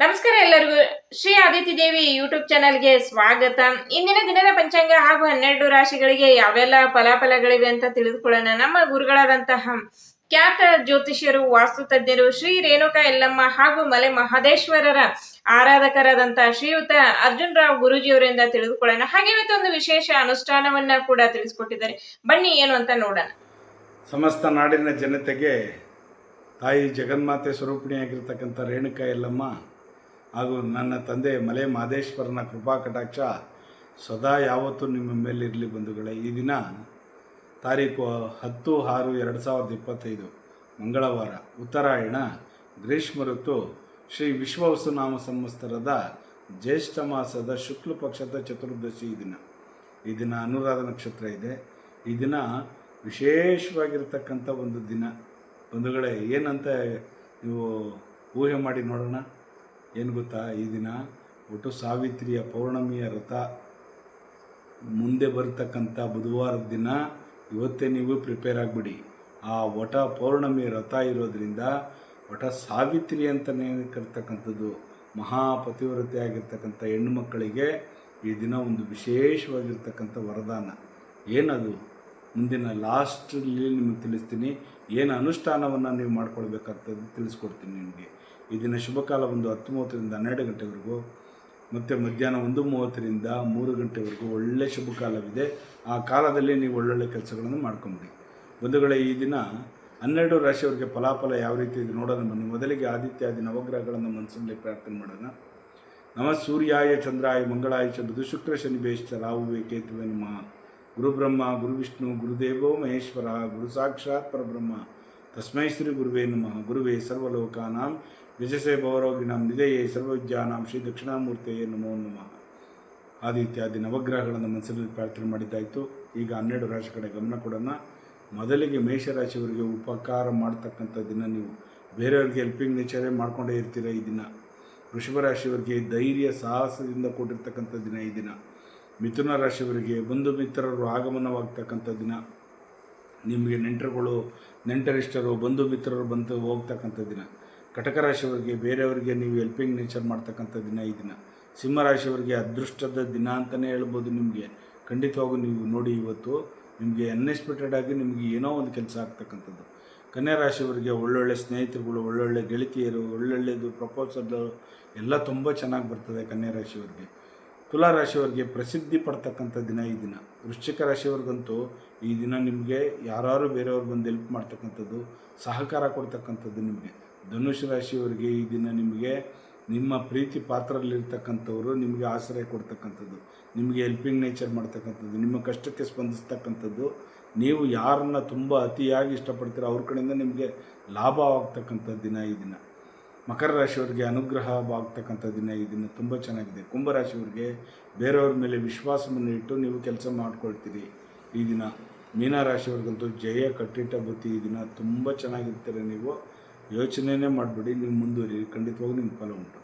ನಮಸ್ಕಾರ ಎಲ್ಲರಿಗೂ. ಶ್ರೀ ಆದಿತ್ಯ ದೇವಿ ಯೂಟ್ಯೂಬ್ ಚಾನಲ್ಗೆ ಸ್ವಾಗತ. ಇಂದಿನ ದಿನದ ಪಂಚಾಂಗ ಹಾಗೂ ಹನ್ನೆರಡು ರಾಶಿಗಳಿಗೆ ಯಾವೆಲ್ಲ ಫಲಾಫಲಗಳಿವೆ ಅಂತ ತಿಳಿದುಕೊಳ್ಳೋಣ. ನಮ್ಮ ಗುರುಗಳಾದಂತಹ ಖ್ಯಾತ ಜ್ಯೋತಿಷ್ಯರು, ವಾಸ್ತು ತಜ್ಞರು, ಶ್ರೀ ರೇಣುಕಾ ಎಲ್ಲಮ್ಮ ಹಾಗೂ ಮಲೆ ಮಹದೇಶ್ವರರ ಆರಾಧಕರಾದಂತಹ ಶ್ರೀಯುತ ಅರ್ಜುನ್ ರಾವ್ ಗುರೂಜಿಯವರಿಂದ ತಿಳಿದುಕೊಳ್ಳೋಣ. ಹಾಗೆ ಇವತ್ತು ಒಂದು ವಿಶೇಷ ಅನುಷ್ಠಾನವನ್ನ ಕೂಡ ತಿಳಿಸ್ಕೊಟ್ಟಿದ್ದಾರೆ. ಬನ್ನಿ, ಏನು ಅಂತ ನೋಡೋಣ. ಸಮಸ್ತ ನಾಡಿನ ಜನತೆಗೆ ತಾಯಿ ಜಗನ್ಮಾತೆ ಸ್ವರೂಪಿಣಿಯಾಗಿರ್ತಕ್ಕಂಥ ರೇಣುಕಾ ಯಲ್ಲಮ್ಮ ಹಾಗೂ ನನ್ನ ತಂದೆ ಮಲೆ ಮಾದೇಶ್ವರನ ಕೃಪಾ ಕಟಾಕ್ಷ ಸದಾ ಯಾವತ್ತೂ ನಿಮ್ಮ ಮೇಲಿರಲಿ ಬಂಧುಗಳೇ. ಈ ದಿನ ತಾರೀಕು ಹತ್ತು ಆರು ಎರಡು ಸಾವಿರದ ಇಪ್ಪತ್ತೈದು ಮಂಗಳವಾರ ಉತ್ತರಾಯಣ, ಗ್ರೀಷ್ಮ ಋತು, ಶ್ರೀ ವಿಶ್ವವಸುನಾಮ ಸಂವತ್ಸರದ ಜ್ಯೇಷ್ಠ ಮಾಸದ ಶುಕ್ಲ ಪಕ್ಷದ ಚತುರ್ದಶಿ ಈ ದಿನ. ಈ ದಿನ ಅನುರಾಧ ನಕ್ಷತ್ರ ಇದೆ. ಈ ದಿನ ವಿಶೇಷವಾಗಿರ್ತಕ್ಕಂಥ ಒಂದು ದಿನ. ಬಂಧುಗಳೇ, ಏನಂತ ನೀವು ಊಹೆ ಮಾಡಿ ನೋಡೋಣ? ಏನು ಗೊತ್ತಾ? ಈ ದಿನ ಒಟ್ಟು ಸಾವಿತ್ರಿಯ ಪೌರ್ಣಮಿಯ ವ್ರತ ಮುಂದೆ ಬರ್ತಕ್ಕಂಥ ಬುಧವಾರದ ದಿನ ಇವತ್ತೇ ನೀವು ಪ್ರಿಪೇರ್ ಆಗಿಬಿಡಿ. ಆ ವಟ ಪೌರ್ಣಮಿ ವ್ರತ ಇರೋದರಿಂದ ವಟ ಸಾವಿತ್ರಿ ಅಂತಲೇ ಕರ್ತಕ್ಕಂಥದ್ದು ಮಹಾಪತಿವ್ರತೆ ಆಗಿರ್ತಕ್ಕಂಥ ಹೆಣ್ಣು ಮಕ್ಕಳಿಗೆ ಈ ದಿನ ಒಂದು ವಿಶೇಷವಾಗಿರ್ತಕ್ಕಂಥ ವರದಾನ. ಏನದು? ಮುಂದಿನ ಲಾಸ್ಟಲ್ಲಿ ನಿಮಗೆ ತಿಳಿಸ್ತೀನಿ. ಏನು ಅನುಷ್ಠಾನವನ್ನು ನೀವು ಮಾಡ್ಕೊಳ್ಬೇಕಾಗ್ತದೆ ತಿಳಿಸ್ಕೊಡ್ತೀನಿ ನಿಮಗೆ. ಈ ದಿನ ಶುಭಕಾಲ ಒಂದು ಹತ್ತು ಮೂವತ್ತರಿಂದ ಹನ್ನೆರಡು ಗಂಟೆವರೆಗೂ, ಮತ್ತು ಮಧ್ಯಾಹ್ನ ಒಂದು ಮೂವತ್ತರಿಂದ ಮೂರು ಗಂಟೆವರೆಗೂ ಒಳ್ಳೆಯ ಶುಭ ಕಾಲವಿದೆ ಆ ಕಾಲದಲ್ಲಿ ನೀವು ಒಳ್ಳೊಳ್ಳೆ ಕೆಲಸಗಳನ್ನು ಮಾಡ್ಕೊಂಬಿಡಿ. ಬಂಧುಗಳೇ, ಈ ದಿನ ಹನ್ನೆರಡು ರಾಶಿಯವರಿಗೆ ಫಲಾಫಲ ಯಾವ ರೀತಿ ಇದೆ ನೋಡೋಣ. ಬನ್ನಿ, ಮೊದಲಿಗೆ ಆದಿತ್ಯಾದಿ ನವಗ್ರಹಗಳನ್ನು ಮನಸ್ಸಿನಲ್ಲಿ ಪ್ರಾರ್ಥನೆ ಮಾಡೋಣ. ನಮ ಸೂರ್ಯಾಯ, ಚಂದ್ರಾಯ, ಮಂಗಳಾಯ ಚಂದ್ರ ಶುಕ್ರ, ಶನಿ, ಬೇಶ್ಚ ರಾಹುವೆ ಕೇತುವೆ, ನಮಃ. ಗುರು ಗುರುವಿಷ್ಣು ಗುರು ವಿಷ್ಣು ಗುರುದೇವೋ, ಮಹೇಶ್ವರ ಗುರು ಸಾಕ್ಷಾತ್ ಪರಬ್ರಹ್ಮ. ತಸ್ಮೈ ಶ್ರೀ ಗುರುವೇ ನಮಃ ಗುರುವೇ ಸರ್ವಲೋಕಾನಾಂ ವಿಜಸೆ ಭವರೋಗಿಣಾಂ ನಿಧಯೇ ಸರ್ವವಿದ್ಯಾನಾಂ ಶ್ರೀ ದಕ್ಷಿಣಾಮೂರ್ತಿಯೇ ನಮೋ ನಮಃ ಆದಿತ್ಯಾದಿ ನವಗ್ರಹಗಳನ್ನು ಮನಸ್ಸಿನಲ್ಲಿ ಪ್ರಾರ್ಥನೆ ಮಾಡಿದ್ದಾಯಿತು. ಈಗ ಹನ್ನೆರಡು ರಾಶಿ ಕಡೆ ಗಮನ ಕೊಡೋಣ. ಮೊದಲಿಗೆ ಮೇಷರಾಶಿಯವರಿಗೆ ಉಪಕಾರ ಮಾಡ್ತಕ್ಕಂಥ ದಿನ ನೀವು. ಬೇರೆಯವ್ರಿಗೆ ಹೆಲ್ಪಿಂಗ್ ನೇಚರೇ ಮಾಡ್ಕೊಂಡೇ ಇರ್ತೀರ ಈ ದಿನ. ವೃಷಭ ರಾಶಿಯವರಿಗೆ ಧೈರ್ಯ, ಸಾಹಸದಿಂದ ಕೊಟ್ಟಿರ್ತಕ್ಕಂಥ ದಿನ ಈ ದಿನ. ಮಿಥುನ ರಾಶಿಯವರಿಗೆ ಬಂಧು ಮಿತ್ರರು ಆಗಮನವಾಗ್ತಕ್ಕಂಥ ದಿನ. ನಿಮಗೆ ನೆಂಟರುಗಳು, ನೆಂಟರಿಷ್ಟರು, ಬಂಧು ಮಿತ್ರರು ಬಂದು ಹೋಗ್ತಕ್ಕಂಥ ದಿನ. ಕಟಕ ರಾಶಿಯವರಿಗೆ, ಬೇರೆಯವರಿಗೆ ನೀವು ಹೆಲ್ಪಿಂಗ್ ನೇಚರ್ ಮಾಡ್ತಕ್ಕಂಥ ದಿನ ಈ ದಿನ. ಸಿಂಹರಾಶಿಯವರಿಗೆ ಅದೃಷ್ಟದ ದಿನ ಅಂತಲೇ ಹೇಳ್ಬೋದು ನಿಮಗೆ. ಖಂಡಿತವಾಗೂ ನೀವು ನೋಡಿ ಇವತ್ತು ನಿಮಗೆ ಅನ್ಎಕ್ಸ್ಪೆಕ್ಟೆಡ್ ಆಗಿ ನಿಮಗೆ ಏನೋ ಒಂದು ಕೆಲಸ ಆಗ್ತಕ್ಕಂಥದ್ದು. ಕನ್ಯಾ ರಾಶಿಯವರಿಗೆ ಒಳ್ಳೊಳ್ಳೆ ಸ್ನೇಹಿತರುಗಳು, ಒಳ್ಳೊಳ್ಳೆ ಗೆಳತಿಯರು, ಒಳ್ಳೊಳ್ಳೆದು ಪ್ರಪೋಸಲ್ ಎಲ್ಲ ತುಂಬ ಚೆನ್ನಾಗಿ ಬರ್ತದೆ ಕನ್ಯಾ ರಾಶಿಯವರಿಗೆ. ತುಲಾ ರಾಶಿಯವರಿಗೆ ಪ್ರಸಿದ್ಧಿ ಪಡ್ತಕ್ಕಂಥ ದಿನ ಈ ದಿನ. ವೃಶ್ಚಿಕ ರಾಶಿಯವ್ರಿಗಂತೂ ಈ ದಿನ ನಿಮಗೆ ಯಾರು ಬೇರೆಯವ್ರು ಬಂದು ಹೆಲ್ಪ್ ಮಾಡ್ತಕ್ಕಂಥದ್ದು, ಸಹಕಾರ ಕೊಡ್ತಕ್ಕಂಥದ್ದು ನಿಮಗೆ. ಧನುಷ್ ರಾಶಿಯವರಿಗೆ ಈ ದಿನ ನಿಮಗೆ ನಿಮ್ಮ ಪ್ರೀತಿ ಪಾತ್ರದಲ್ಲಿರ್ತಕ್ಕಂಥವ್ರು ನಿಮಗೆ ಆಶ್ರಯ ಕೊಡ್ತಕ್ಕಂಥದ್ದು. ನಿಮಗೆ ಹೆಲ್ಪಿಂಗ್ ನೇಚರ್ ಮಾಡ್ತಕ್ಕಂಥದ್ದು, ನಿಮ್ಮ ಕಷ್ಟಕ್ಕೆ ಸ್ಪಂದಿಸ್ತಕ್ಕಂಥದ್ದು. ನೀವು ಯಾರನ್ನ ತುಂಬ ಅತಿಯಾಗಿ ಇಷ್ಟಪಡ್ತೀರೋ ಅವ್ರ ಕಡೆಯಿಂದ ನಿಮಗೆ ಲಾಭವಾಗ್ತಕ್ಕಂಥ ದಿನ ಈ ದಿನ. ಮಕರ ರಾಶಿಯವರಿಗೆ ಅನುಗ್ರಹವಾಗ್ತಕ್ಕಂಥ ದಿನ ಈ ದಿನ ತುಂಬ ಚೆನ್ನಾಗಿದೆ. ಕುಂಭರಾಶಿಯವರಿಗೆ ಬೇರೆಯವ್ರ ಮೇಲೆ ವಿಶ್ವಾಸವನ್ನು ಇಟ್ಟು ನೀವು ಕೆಲಸ ಮಾಡ್ಕೊಳ್ತೀರಿ ಈ ದಿನ. ಮೀನರಾಶಿಯವ್ರಿಗಂತೂ ಜಯ ಕಟ್ಟಿಟ್ಟ ಬುತ್ತಿ ಈ ದಿನ ತುಂಬ ಚೆನ್ನಾಗಿರ್ತೀರ ನೀವು. ಯೋಚನೆಯೇ ಮಾಡಬೇಡಿ, ನೀವು ಮುಂದುವರಿ ಖಂಡಿತವಾಗೂ ನಿಮ್ಮ ಫಲ ಉಂಟು.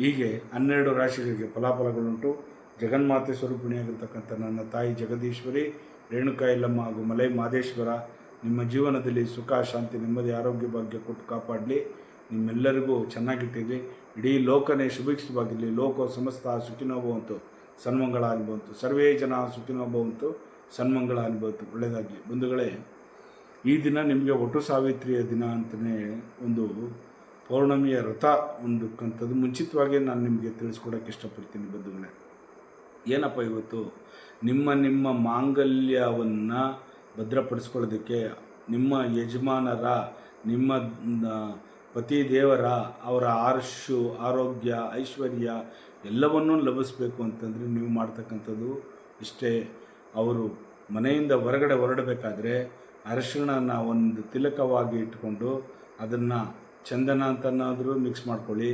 ಹೀಗೆ ಹನ್ನೆರಡು ರಾಶಿಗಳಿಗೆ ಫಲಾಫಲಗಳುಂಟು ಜಗನ್ಮಾತೆ ಸ್ವರೂಪಿಣಿಯಾಗಿರ್ತಕ್ಕಂಥ ನನ್ನ ತಾಯಿ ಜಗದೀಶ್ವರಿ, ರೇಣುಕಾ ಹಾಗೂ ಮಲೈ ಮಾದೇಶ್ವರ ನಿಮ್ಮ ಜೀವನದಲ್ಲಿ ಸುಖ, ಶಾಂತಿ, ನೆಮ್ಮದಿ, ಆರೋಗ್ಯ, ಭಾಗ್ಯ ಕೊಟ್ಟು ಕಾಪಾಡಲಿ. ನಿಮ್ಮೆಲ್ಲರಿಗೂ ಚೆನ್ನಾಗಿಟ್ಟಿರಲಿ ಇಡೀ ಲೋಕನೇ ಶುಭಿಕ್ಷಿತವಾಗಿರಲಿ. ಲೋಕ ಸಮಸ್ತ ಸುಖಿನೋ ಭವಂತು ಸನ್ಮಂಗಳ ಅನುಭವಂತು ಸರ್ವೇ ಜನ ಸುಖಿನೋ ಭವಂತು ಸನ್ಮಂಗಳ ಅನುಭವಂತು ಒಳ್ಳೆಯದಾಗಿ ಬಂಧುಗಳೇ, ಈ ದಿನ ನಿಮಗೆ ಒಟ್ಟು ಸಾವಿತ್ರಿಯ ದಿನ ಅಂತಲೇ ಒಂದು ಪೌರ್ಣಮಿಯ ವ್ರತ ಒಂದು ಕಂಥದ್ದು ಮುಂಚಿತವಾಗಿ ನಾನು ನಿಮಗೆ ತಿಳಿಸ್ಕೊಡೋಕ್ಕೆ ಇಷ್ಟಪಡ್ತೀನಿ ಬಂಧುಗಳೇ. ಏನಪ್ಪ ಇವತ್ತು? ನಿಮ್ಮ ನಿಮ್ಮ ಮಾಂಗಲ್ಯವನ್ನು ಭದ್ರಪಡಿಸ್ಕೊಳ್ಳೋದಕ್ಕೆ ನಿಮ್ಮ ಯಜಮಾನರ ನಿಮ್ಮ ಪತಿ ದೇವರ ಅವರ ಆರ್ಷು, ಆರೋಗ್ಯ, ಐಶ್ವರ್ಯ ಎಲ್ಲವನ್ನೂ ಲಭಿಸಬೇಕು ಅಂತಂದರೆ ನೀವು ಮಾಡ್ತಕ್ಕಂಥದ್ದು ಇಷ್ಟೇ. ಅವರು ಮನೆಯಿಂದ ಹೊರಗಡೆ ಹೊರಡಬೇಕಾದ್ರೆ ಅರಿಶಿಣನ ಒಂದು ತಿಲಕವಾಗಿ ಇಟ್ಕೊಂಡು ಅದನ್ನು ಚಂದನ ಅಂತನಾದರೂ ಮಿಕ್ಸ್ ಮಾಡ್ಕೊಳ್ಳಿ.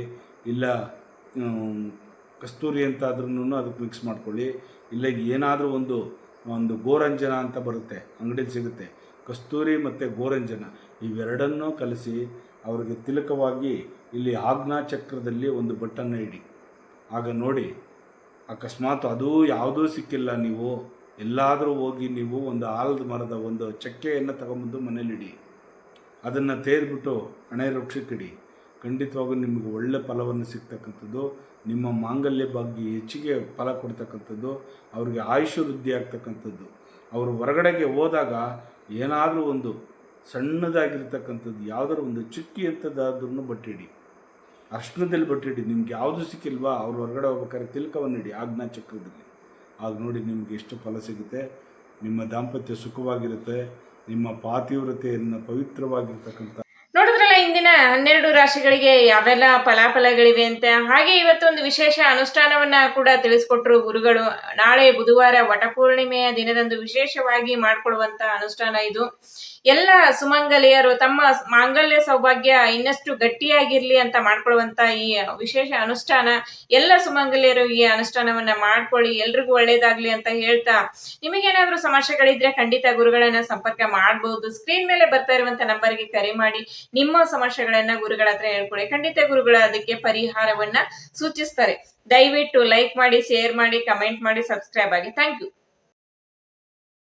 ಇಲ್ಲ ಕಸ್ತೂರಿ ಅಂತಾದ್ರೂ ಅದಕ್ಕೆ ಮಿಕ್ಸ್ ಮಾಡ್ಕೊಳ್ಳಿ. ಇಲ್ಲ, ಏನಾದರೂ ಒಂದು ಒಂದು ಗೋರಂಜನ ಅಂತ ಬರುತ್ತೆ, ಅಂಗಡಿಲಿ ಸಿಗುತ್ತೆ. ಕಸ್ತೂರಿ ಮತ್ತು ಗೋರಂಜನ ಇವೆರಡನ್ನೂ ಕಲಿಸಿ ಅವರಿಗೆ ತಿಲಕವಾಗಿ ಇಲ್ಲಿ ಚಕ್ರದಲ್ಲಿ ಒಂದು ಬಟ್ಟನ್ನು ಇಡಿ. ಆಗ ನೋಡಿ, ಅಕಸ್ಮಾತ್ ಅದು ಯಾವುದೂ ಸಿಕ್ಕಿಲ್ಲ ನೀವು. ಎಲ್ಲಾದರೂ ಹೋಗಿ ನೀವು ಒಂದು ಆಲದ ಮರದ ಒಂದು ಚಕ್ಕೆಯನ್ನು ತಗೊಂಬಂದು ಮನೇಲಿಡಿ ಅದನ್ನು ತೇರ್ಬಿಟ್ಟು ಹಣೆ ವೃಕ್ಷಕ್ಕಿಡಿ ಖಂಡಿತವಾಗೂ ನಿಮಗೆ ಒಳ್ಳೆ ಫಲವನ್ನು ಸಿಗ್ತಕ್ಕಂಥದ್ದು. ನಿಮ್ಮ ಮಾಂಗಲ್ಯ ಬಗ್ಗೆ ಹೆಚ್ಚಿಗೆ ಫಲ ಕೊಡ್ತಕ್ಕಂಥದ್ದು. ಅವ್ರಿಗೆ ಆಯುಷ್ಯ ವೃದ್ಧಿ ಆಗ್ತಕ್ಕಂಥದ್ದು. ಅವರು ಹೊರಗಡೆಗೆ ಹೋದಾಗ ಏನಾದರೂ ಒಂದು ಸಣ್ಣದಾಗಿರ್ತಕ್ಕಂಥದ್ದು, ಯಾವುದಾದ್ರು ಒಂದು ಚುಕ್ಕಿ ಅಂತದಾದ್ರೂ ಬಟ್ಟಿಡಿ ಅರ್ಶನದಲ್ಲಿ ಬಟ್ಟಿಡಿ ನಿಮ್ಗೆ ಯಾವುದು ಸಿಕ್ಕಿಲ್ವಾ, ಅವ್ರು ಹೊರಗಡೆ ಹೋಗ್ಬೇಕಾದ್ರೆ ತಿಲಕವನ್ನು ಆಜ್ಞಾ ಚಕ್ರದಲ್ಲಿ ಆಗ ನೋಡಿ ನಿಮ್ಗೆ ಎಷ್ಟು ಫಲ ಸಿಗುತ್ತೆ. ನಿಮ್ಮ ದಾಂಪತ್ಯ ಸುಖವಾಗಿರುತ್ತೆ. ನಿಮ್ಮ ಪಾತಿವ್ರತೆಯನ್ನು ಪವಿತ್ರವಾಗಿರ್ತಕ್ಕಂಥ ನೋಡಿದ್ರಲ್ಲ ಇಂದಿನ ಹನ್ನೆರಡು ರಾಶಿಗಳಿಗೆ ಯಾವೆಲ್ಲ ಫಲಾಫಲಗಳಿವೆ ಅಂತ. ಹಾಗೆ ಇವತ್ತೊಂದು ವಿಶೇಷ ಅನುಷ್ಠಾನವನ್ನ ಕೂಡ ತಿಳಿಸ್ಕೊಟ್ರು ಗುರುಗಳು. ನಾಳೆ ಬುಧವಾರ ವಟಪೂರ್ಣಿಮೆಯ ದಿನದಂದು ವಿಶೇಷವಾಗಿ ಮಾಡಿಕೊಳ್ಳುವಂತ ಅನುಷ್ಠಾನ ಇದು. ಎಲ್ಲ ಸುಮಂಗಲಿಯರು ತಮ್ಮ ಮಾಂಗಲ್ಯ ಸೌಭಾಗ್ಯ ಇನ್ನಷ್ಟು ಗಟ್ಟಿಯಾಗಿರ್ಲಿ ಅಂತ ಮಾಡ್ಕೊಳ್ಳುವಂತ ಈ ವಿಶೇಷ ಅನುಷ್ಠಾನ. ಎಲ್ಲ ಸುಮಂಗಲಿಯರು ಈ ಅನುಷ್ಠಾನವನ್ನ ಮಾಡ್ಕೊಳ್ಳಿ. ಎಲ್ರಿಗೂ ಒಳ್ಳೇದಾಗ್ಲಿ ಅಂತ ಹೇಳ್ತಾ ನಿಮಗೇನಾದ್ರೂ ಸಮಸ್ಯೆಗಳಿದ್ರೆ ಖಂಡಿತ ಗುರುಗಳನ್ನ ಸಂಪರ್ಕ ಮಾಡಬಹುದು ಸ್ಕ್ರೀನ್ ಮೇಲೆ ಬರ್ತಾ ಇರುವಂತ ನಂಬರ್ಗೆ ಕರೆ ಮಾಡಿ. ನಿಮ್ಮ ಸಮಸ್ಯೆಗಳನ್ನ ಗುರುಗಳ ಹತ್ರ ಹೇಳ್ಕೊಳ್ಳಿ ಖಂಡಿತ ಗುರುಗಳು ಅದಕ್ಕೆ ಪರಿಹಾರವನ್ನ ಸೂಚಿಸ್ತಾರೆ. ದಯವಿಟ್ಟು ಲೈಕ್ ಮಾಡಿ ಶೇರ್ ಮಾಡಿ ಕಮೆಂಟ್ ಮಾಡಿ ಸಬ್ಸ್ಕ್ರೈಬ್ ಆಗಿ. Thank you